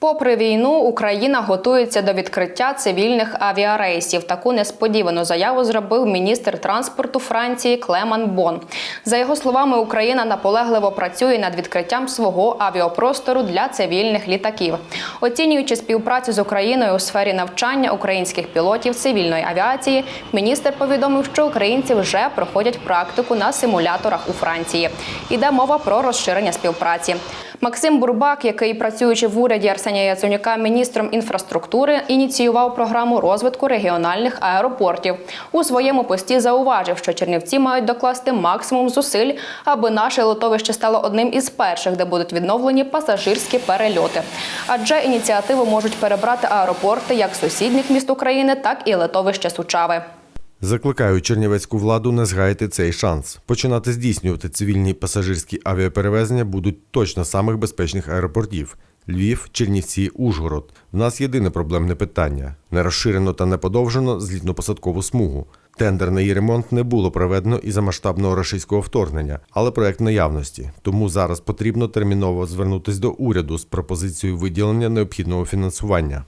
Попри війну, Україна готується до відкриття цивільних авіарейсів. Таку несподівану заяву зробив міністр транспорту Франції Клеман Бон. За його словами, Україна наполегливо працює над відкриттям свого авіапростору для цивільних літаків. Оцінюючи співпрацю з Україною у сфері навчання українських пілотів цивільної авіації, міністр повідомив, що українці вже проходять практику на симуляторах у Франції. Іде мова про розширення співпраці. Максим Бурбак, який працюючи в уряді Арсенія Яценюка міністром інфраструктури, ініціював програму розвитку регіональних аеропортів. У своєму пості зауважив, що Чернівці мають докласти максимум зусиль, аби наше литовище стало одним із перших, де будуть відновлені пасажирські перельоти. Адже ініціативу можуть перебрати аеропорти як сусідніх міст України, так і литовище Сучави. Закликаю чернівецьку владу не згаяти цей шанс. Починати здійснювати цивільні пасажирські авіаперевезення будуть точно самих безпечних аеропортів. Львів, Чернівці, Ужгород. В нас єдине проблемне питання: не розширено та не подовжено злітно-посадкову смугу. Тендер на її ремонт не було проведено із-за масштабного рашистського вторгнення, але проект наявності. Тому зараз потрібно терміново звернутися до уряду з пропозицією виділення необхідного фінансування.